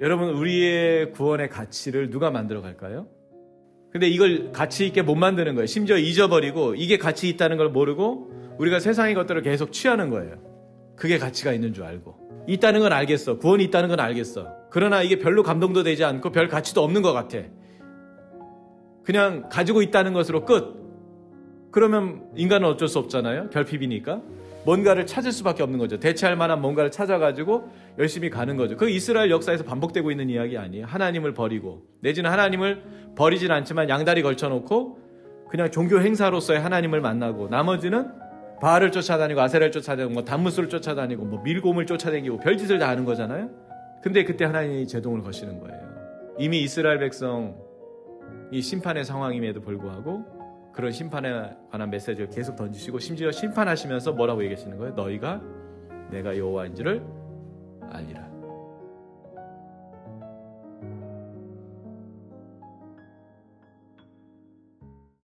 여러분 우리의 구원의 가치를 누가 만들어 갈까요? 근데 이걸 가치 있게 못 만드는 거예요. 심지어 잊어버리고 이게 가치 있다는 걸 모르고 우리가 세상의 것들을 계속 취하는 거예요. 그게 가치가 있는 줄 알고. 있다는 건 알겠어. 구원이 있다는 건 알겠어. 그러나 이게 별로 감동도 되지 않고 별 가치도 없는 것 같아. 그냥 가지고 있다는 것으로 끝. 그러면 인간은 어쩔 수 없잖아요. 결핍이니까. 뭔가를 찾을 수밖에 없는 거죠. 대체할 만한 뭔가를 찾아가지고 열심히 가는 거죠. 그 이스라엘 역사에서 반복되고 있는 이야기 아니에요. 하나님을 버리고 내지는 하나님을 버리진 않지만 양다리 걸쳐놓고 그냥 종교 행사로서의 하나님을 만나고 나머지는 바알을 쫓아다니고 아세라를 쫓아다니고 뭐 단무스를 쫓아다니고 뭐 밀곰을 쫓아다니고 별짓을 다 하는 거잖아요. 근데 그때 하나님이 제동을 거시는 거예요. 이미 이스라엘 백성 이 심판의 상황임에도 불구하고 그런 심판에 관한 메시지를 계속 던지시고 심지어 심판하시면서 뭐라고 얘기하시는 거예요? 너희가 내가 여호와인지를 알리라.